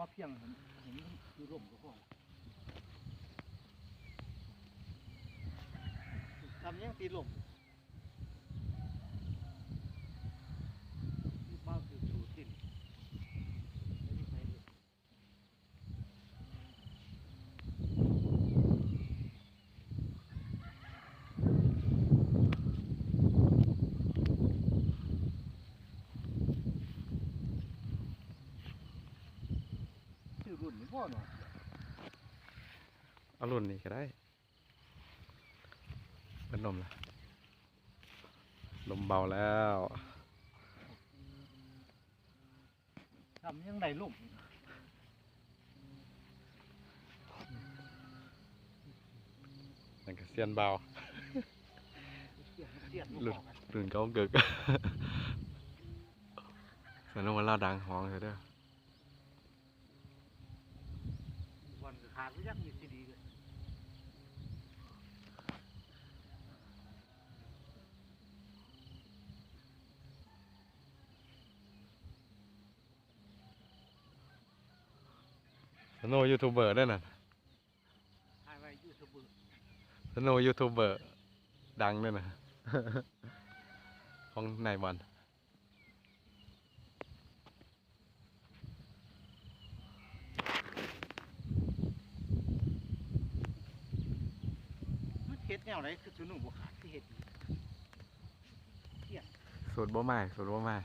ว่าเพียงเห็นเห็นมันคือลมก็พอทำยังตีลมนี่ป้าคือสูตินไม่ได้ใช้เลย ชื่อ รุ่นนี่พ่อเนาะเอารุ่นนี้ก็ได้เป็นลมละลมเบาแล้วทำยังไงลูกนั่นก็เสียนเบาเสียดเสียดหลุดรุ่นเขาเกิกสนุกว่าเราดังห้องเถอะเด้อ วันขาดไม่ยักมีซีดีเลยสนุกยูทูบเบอร์ด้วยน่ะทายไวยูทูบเบอร์สนุกยูทูบเบอร์ดังด้วยนะ ของนายบอล มัน เฮ็ดแนวไหนคือสนุกบ่ขาดที่เฮ็ดอยู่สูตรบ่ไม้สูตรบ่ไม้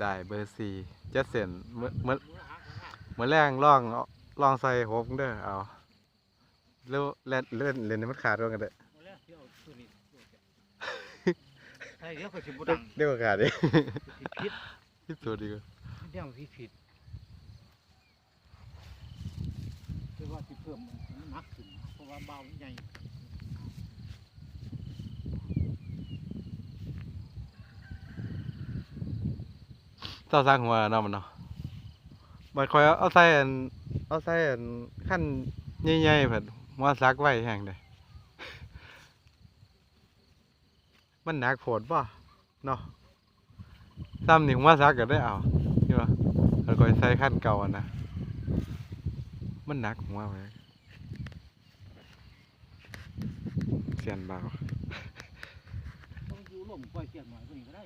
ได้เบอร์สี่เจ็ดเซนเมื่อเมื่อมูลหาของหาเมื่อแรงลองเอาลองใส่หกเด้อเอาเล่นเล่นเล่นเล่นให้มันขาดด้วยกันเด้อเอาแล้วที่เอาตัวนี้ตัวแกใช่เดี๋ยวก็สิบ่ดังเรียกว่าขาดดิสิผิดที่สุดดีกว่าเดี๋ยวสิผิดคือว่าสิเพิ่มมันมันหนักขึ้น เพราะว่าเบาใหญ่เจ้าสร้างหัวเนาะมันเนาะมันคอยเอาเอาใส่อันเอาใส่อันขั้นใหญ่ๆเพิ่นหัวซักไว้แห้งเด้มันหนักโผดป่ะเนาะซ้ำนี่หัวซักก็ได้เอาใช่ป่ะแล้วคอยใส่ขั้นเก่าอะนะ มันหนักหัวไป เสียนเบาต้องอยู่ลมปล่อยเสียงหน่อยกว่านี้ก็ได้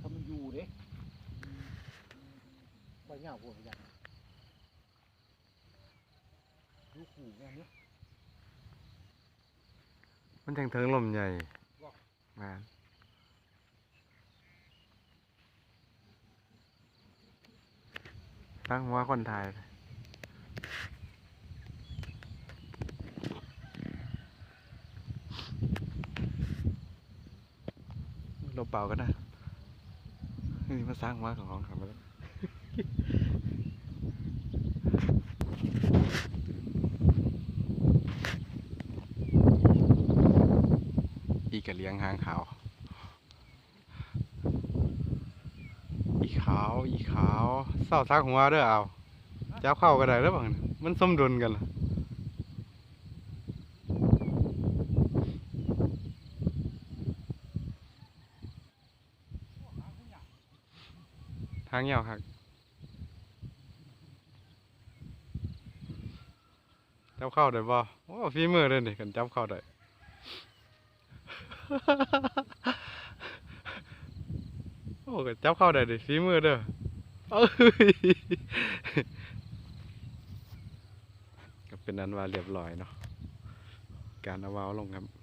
ถ้ามันอยู่เด้ปล่อยเหงาพวกอย่างดูขู่แม่เนี้ยมันจังเทิงลมใหญ่บ่แม่นตั้งหัวคนไทย ลมเป่าก็ได้นี่มาสร้างหัวของของขับมาแล้วอีกะเลี้ยงหางขาว อีขาว อีขาวเศร้าซักหัวเด้อเอาเจ้าเข้าก็ได้แล้วบ้างมันสมดุลกันล่ะ ทางเหี่ยวครับจับเข้าได้บ่โอ้ฝีมือเลยนี่กันจับเข้าได้โอ้ก็จับเข้าได้ดิฝีมือเด้อเอ้ยก็เป็นอันว่าเรียบร้อยเนาะการเอาวาวลงครับ